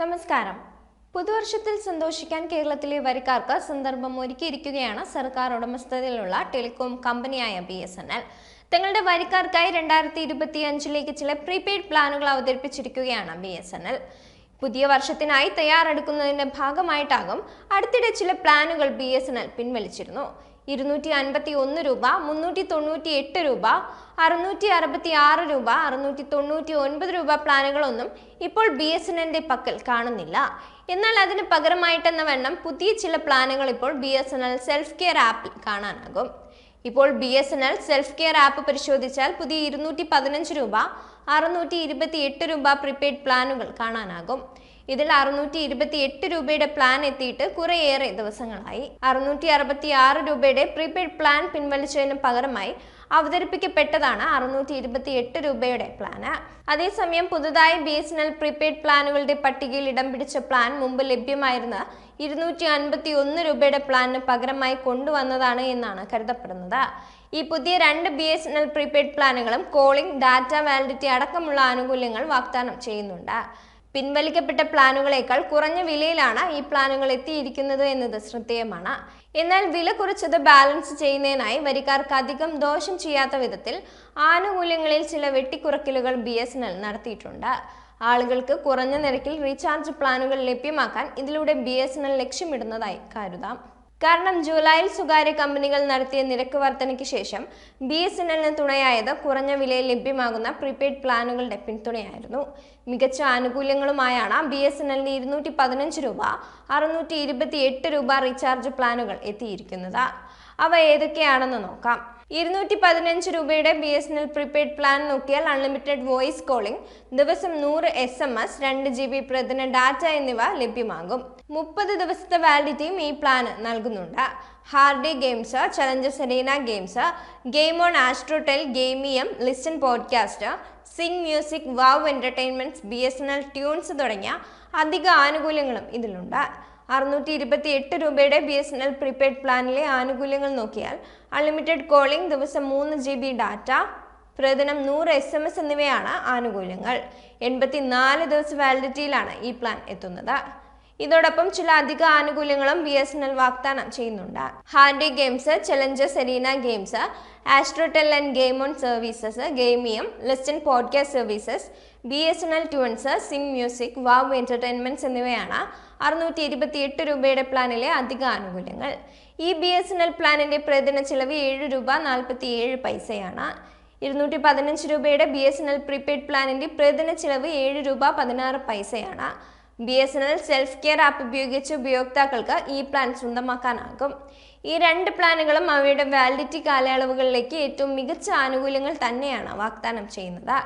നമസ്കാരം. പുതുവർഷത്തിൽ സന്തോഷിക്കാൻ കേരളത്തിലെ വരിക്കാർക്ക് സന്ദർഭം ഒരുക്കിയിരിക്കുകയാണ് സർക്കാർ ഉടമസ്ഥതയിലുള്ള ടെലികോം കമ്പനിയായ ബി എസ് എൻ എൽ. തങ്ങളുടെ വരിക്കാർക്കായി രണ്ടായിരത്തി ഇരുപത്തി അഞ്ചിലേക്ക് ചില പ്രീപെയ്ഡ് പ്ലാനുകൾ അവതരിപ്പിച്ചിരിക്കുകയാണ് ബി എസ് എൻ എൽ. പുതിയ വർഷത്തിനായി തയ്യാറെടുക്കുന്നതിന്റെ ഭാഗമായിട്ടാകും അടുത്തിടെ ചില പ്ലാനുകൾ ബി എസ് എൻ എൽ പിൻവലിച്ചിരുന്നു. ഇരുന്നൂറ്റി അൻപത്തി ഒന്ന് രൂപ മുന്നൂറ്റി തൊണ്ണൂറ്റി എട്ട് രൂപ അറുന്നൂറ്റി അറുപത്തി ആറ് രൂപ അറുന്നൂറ്റി തൊണ്ണൂറ്റി ഒൻപത് രൂപ പ്ലാനുകളൊന്നും ഇപ്പോൾ ബി എസ് എൻ എന്റെ പക്കൽ കാണുന്നില്ല. എന്നാൽ അതിന് പകരമായിട്ടെന്ന വണ്ണം പുതിയ ചില പ്ലാനുകൾ ഇപ്പോൾ B S N L self care ആപ്പിൽ കാണാനാകും. ഇപ്പോൾ B S N L self care app പരിശോധിച്ചാൽ പുതിയ ഇരുന്നൂറ്റി പതിനഞ്ച് രൂപ അറുന്നൂറ്റി ഇരുപത്തി എട്ട് രൂപ പ്രീപെയ്ഡ് പ്ലാനുകൾ കാണാനാകും. ഇതിൽ അറുന്നൂറ്റി ഇരുപത്തി എട്ട് രൂപയുടെ പ്ലാൻ എത്തിയിട്ട് കുറേയേറെ ദിവസങ്ങളായി. അറുന്നൂറ്റി അറുപത്തി ആറ് രൂപയുടെ പ്രീപെയ്ഡ് പ്ലാൻ പിൻവലിച്ചതിന് പകരമായി അവതരിപ്പിക്കപ്പെട്ടതാണ് അറുന്നൂറ്റി ഇരുപത്തി എട്ട് രൂപയുടെ പ്ലാന് അതേസമയം പുതുതായി B S N L prepaid പ്ലാനുകളുടെ പട്ടികയിൽ ഇടം പിടിച്ച പ്ലാൻ മുമ്പ് ലഭ്യമായിരുന്ന ഇരുന്നൂറ്റി അൻപത്തി ഒന്ന് രൂപയുടെ പ്ലാനിന് പകരമായി കൊണ്ടുവന്നതാണ് എന്നാണ് കരുതപ്പെടുന്നത്. ഈ പുതിയ രണ്ട് B S N L prepaid പ്ലാനുകളും calling data validity അടക്കമുള്ള ആനുകൂല്യങ്ങൾ വാഗ്ദാനം ചെയ്യുന്നുണ്ട്. പിൻവലിക്കപ്പെട്ട പ്ലാനുകളേക്കാൾ കുറഞ്ഞ വിലയിലാണ് ഈ പ്ലാനുകൾ എത്തിയിരിക്കുന്നത് എന്നത് ശ്രദ്ധേയമാണ്. എന്നാൽ വില കുറച്ചത് ബാലൻസ് ചെയ്യുന്നതിനായി വരിക്കാർക്ക് അധികം ദോഷം ചെയ്യാത്ത വിധത്തിൽ ആനുകൂല്യങ്ങളിൽ ചില വെട്ടിക്കുറക്കലുകൾ ബി എസ് നടത്തിയിട്ടുണ്ട്. ആളുകൾക്ക് കുറഞ്ഞ നിരക്കിൽ റീചാർജ് പ്ലാനുകൾ ലഭ്യമാക്കാൻ ഇതിലൂടെ ബി ലക്ഷ്യമിടുന്നതായി കരുതാം. കാരണം ജൂലൈയിൽ സ്വകാര്യ കമ്പനികൾ നടത്തിയ നിരക്ക് വർധനയ്ക്ക് ശേഷം ബി എസ് എൻ എല്ലിന് തുണയായത് കുറഞ്ഞ വിലയിൽ ലഭ്യമാകുന്ന പ്രീപെയ്ഡ് പ്ലാനുകളുടെ പിന്തുണയായിരുന്നു. മികച്ച ആനുകൂല്യങ്ങളുമായാണ് ബി എസ് എൻ എല്ലിന് ഇരുന്നൂറ്റി പതിനഞ്ച് രൂപ അറുന്നൂറ്റി ഇരുപത്തി എട്ട് രൂപ റീചാർജ് പ്ലാനുകൾ എത്തിയിരിക്കുന്നത്. അവ ഏതൊക്കെയാണെന്ന് നോക്കാം. ഇരുന്നൂറ്റി പതിനഞ്ച് രൂപയുടെ B S N L prepaid plan നോക്കിയാൽ അൺലിമിറ്റഡ് വോയിസ് കോളിംഗ് ദിവസം നൂറ് എസ് എം എസ് രണ്ട് ജി ബി പ്രതിദിന ഡാറ്റ എന്നിവ ലഭ്യമാകും. മുപ്പത് ദിവസത്തെ വാലിഡിറ്റിയും ഈ പ്ലാൻ നൽകുന്നുണ്ട്. Hardy games challenger Serena games game on Astrotel Gamium listen podcast sing music wow entertainments B S N L tunes തുടങ്ങിയ അധിക ആനുകൂല്യങ്ങളും ഇതിലുണ്ട്. അറുന്നൂറ്റി ഇരുപത്തി എട്ട് രൂപയുടെ B S N L prepaid പ്ലാനിലെ ആനുകൂല്യങ്ങൾ നോക്കിയാൽ അൺലിമിറ്റഡ് കോളിംഗ് ദിവസം മൂന്ന് ജി ബി ഡാറ്റ പ്രതിദിനം നൂറ് എസ് എം എസ് എന്നിവയാണ് ആനുകൂല്യങ്ങൾ. എൺപത്തി നാല് ദിവസ വാലിഡിറ്റിയിലാണ് ഈ പ്ലാൻ എത്തുന്നത്. ഇതോടൊപ്പം ചില അധിക ആനുകൂല്യങ്ങളും ബി എസ് എൻ എൽ വാഗ്ദാനം ചെയ്യുന്നുണ്ട്. Handy games challenger arena games Astrotell and game on services Gamium listen podcast services B S N L tunes Zing music wow entertainments എന്നിവയാണ് അറുന്നൂറ്റി ഇരുപത്തി എട്ട് രൂപയുടെ പ്ലാനിലെ അധിക ആനുകൂല്യങ്ങൾ. ഈ ബി എസ് എൻ എൽ പ്ലാനിന്റെ പ്രതിദിന ചിലവ് ഏഴ് രൂപ നാൽപ്പത്തി ഏഴ് പൈസയാണ്. ഇരുന്നൂറ്റി പതിനഞ്ച് രൂപയുടെ B S N L prepaid പ്ലാനിന്റെ പ്രതിദിന ചിലവ് ഏഴ് രൂപ പതിനാറ് പൈസയാണ്. B S N L self care app ഉപയോഗിച്ച് ഉപയോക്താക്കൾക്ക് ഈ പ്ലാൻ സ്വന്തമാക്കാനാകും. ഈ രണ്ട് പ്ലാനുകളും അവയുടെ വാലിഡിറ്റി കാലയളവുകളിലേക്ക് ഏറ്റവും മികച്ച ആനുകൂല്യങ്ങൾ തന്നെയാണ് വാഗ്ദാനം ചെയ്യുന്നത്.